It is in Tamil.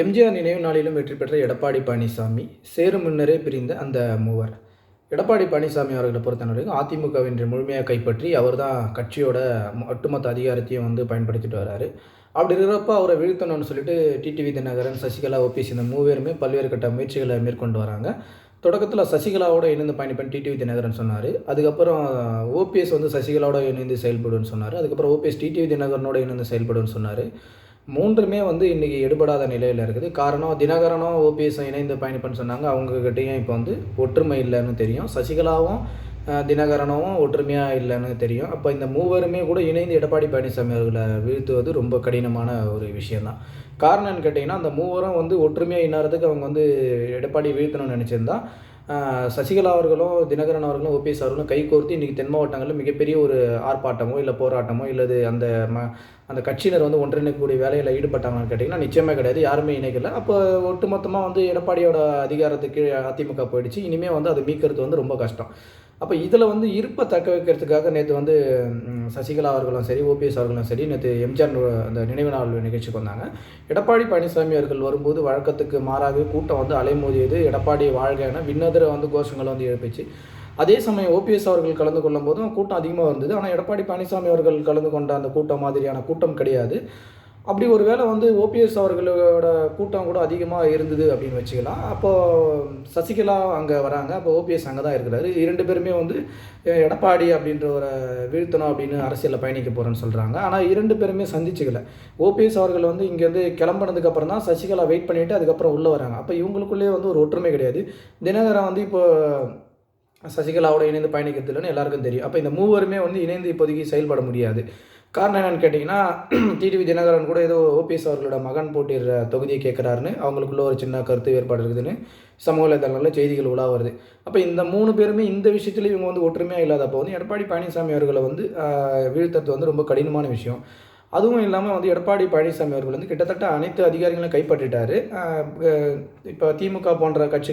எம்ஜிஆர் நினைவு நாளிலும் வெற்றி பெற்ற எடப்பாடி பழனிசாமி சேரும் முன்னரே பிரிந்த அந்த மூவர். எடப்பாடி பழனிசாமி அவர்களை பொறுத்தவரைக்கும் அதிமுகவின் முழுமையாக கைப்பற்றி அவர் தான் கட்சியோட ஒட்டுமொத்த அதிகாரத்தையும் வந்து பயன்படுத்திட்டு வராரு. அப்படி இருக்கிறப்ப அவரை வீழ்த்தணும்னு சொல்லிட்டு டிடிவி தினகரன் சசிகலா ஓபிஎஸ் இந்த மூவேருமே பல்வேறு கட்ட முயற்சிகளை மேற்கொண்டு வராங்க. தொடக்கத்தில் சசிகலாவோட இணைந்து பயணிப்பேன் டிடிவி தினகரன் சொன்னார். அதுக்கப்புறம் ஓபிஎஸ் வந்து சசிகலாவோட இணைந்து செயல்படுன்னு சொன்னார். அதுக்கப்புறம் ஓபிஎஸ் டிடிவி தினகரனோட இணைந்து செயல்படுன்னு சொன்னார். மூன்றுமே வந்து இன்றைக்கி எடுபடாத நிலையில் இருக்குது. காரணம் தினகரனும் ஓபிஎஸும் இணைந்து பயணிப்பேன்னு சொன்னாங்க. அவங்கக்கிட்டேயும் இப்போ வந்து ஒற்றுமை இல்லைன்னு தெரியும். சசிகலாவும் தினகரனும் ஒற்றுமையாக இல்லைன்னு தெரியும். அப்போ இந்த மூவருமே கூட இணைந்து எடப்பாடி பழனிசாமி அவர்களை வீழ்த்துவது ரொம்ப கடினமான ஒரு விஷயந்தான் காரணம் கேட்டிங்கன்னா அந்த மூவரும் வந்து ஒற்றுமையாக இன்னாரத்துக்கு அவங்க வந்து எடப்பாடி வீழ்த்தணும்னு நினச்சிருந்தா சசிகலா அவர்களும் தினகரன் அவர்களும் ஓபிஎஸ் அவர்களும் கைகோர்த்து இன்றைக்கி தென் மாவட்டங்களில் மிகப்பெரிய ஒரு ஆர்ப்பாட்டமோ இல்லை போராட்டமோ இல்லது அந்த ம அந்த கட்சியினர் வந்து ஒன்றிணைக்கக்கூடிய வேலையில் ஈடுபட்டாங்கன்னு கேட்டிங்கன்னா நிச்சயமே கிடையாது. யாருமே இணைக்கல. அப்போ ஒட்டுமொத்தமாக வந்து எடப்பாடியோட அதிகாரத்துக்கு அதிமுக போயிடுச்சு. இனிமேல் வந்து அதை மீக்கிறது வந்து ரொம்ப கஷ்டம். அப்போ இதில் வந்து இருப்பை தக்க வைக்கிறதுக்காக நேற்று வந்து சசிகலா அவர்களும் சரி ஓபிஎஸ் அவர்களும் சரி நேற்று எம்ஜிஆர் அந்த நினைவு நாள் நிகழ்ச்சிக்கு வந்தாங்க. எடப்பாடி பழனிசாமி அவர்கள் வரும்போது வழக்கத்துக்கு மாறாக கூட்டம் வந்து அலைமோதியது. எடப்பாடி வாழ்க என விண்ணதிர வந்து கோஷங்களை வந்து எழுப்பிச்சு. அதே சமயம் ஓபிஎஸ் அவர்கள் கலந்து கொள்ளும் போதும் கூட்டம் அதிகமாக இருந்தது. ஆனால் எடப்பாடி பழனிசாமி அவர்கள் கலந்து கொண்ட அந்த கூட்டம் மாதிரியான கூட்டம் கிடையாது. அப்படி ஒரு வேளை வந்து ஓபிஎஸ் அவர்களோட கூட்டம் கூட அதிகமாக இருந்தது அப்படின்னு வச்சுக்கலாம். அப்போது சசிகலா அங்கே வராங்க. அப்போ ஓபிஎஸ் அங்கே தான் இருக்கிறாரு. இரண்டு பேருமே வந்து எடப்பாடி அப்படின்ற ஒரு வீழ்த்தணும் அப்படின்னு அரசியலில் பயணிக்க போகிறேன்னு சொல்கிறாங்க ஆனால் இரண்டு பேருமே சந்திச்சுக்கல. ஓபிஎஸ் அவர்கள் வந்து இங்கேருந்து கிளம்புனதுக்கப்புறம் தான் சசிகலா வெயிட் பண்ணிவிட்டு அதுக்கப்புறம் உள்ளே வராங்க. அப்போ இவங்களுக்குள்ளேயே வந்து ஒரு ஒற்றுமை கிடையாது. தினகரன் வந்து இப்போ சசிகலாவோட இணைந்து பயணிக்கிறது இல்லைன்னு எல்லாருக்கும் தெரியும். அப்போ இந்த மூவருமே வந்து இணைந்து இப்போதைக்கு செயல்பட முடியாது. காரணம் என்னென்னு கேட்டிங்கன்னா டிடிவி தினகரன் கூட ஏதோ ஓபிஎஸ் அவர்களோட மகன் போட்டிடுற தொகுதியை கேட்குறாருன்னு அவங்களுக்குள்ள ஒரு சின்ன கருத்து வேறுபாடு இருக்குதுன்னு சமூக வலைதளங்களில் செய்திகள் உலா வருது. அப்போ இந்த மூணு பேருமே இந்த விஷயத்துல இவங்க வந்து ஒற்றுமையாக இல்லாதப்போ வந்து எடப்பாடி பழனிசாமி அவர்களை வந்து வீழ்த்தது வந்து ரொம்ப கடினமான விஷயம். அதுவும் இல்லாமல் வந்து எடப்பாடி பழனிசாமி அவர்கள் வந்து கிட்டத்தட்ட அனைத்து அதிகாரிகளையும் கைப்பற்றிட்டார். இப்போ திமுக போன்ற கட்சிகள்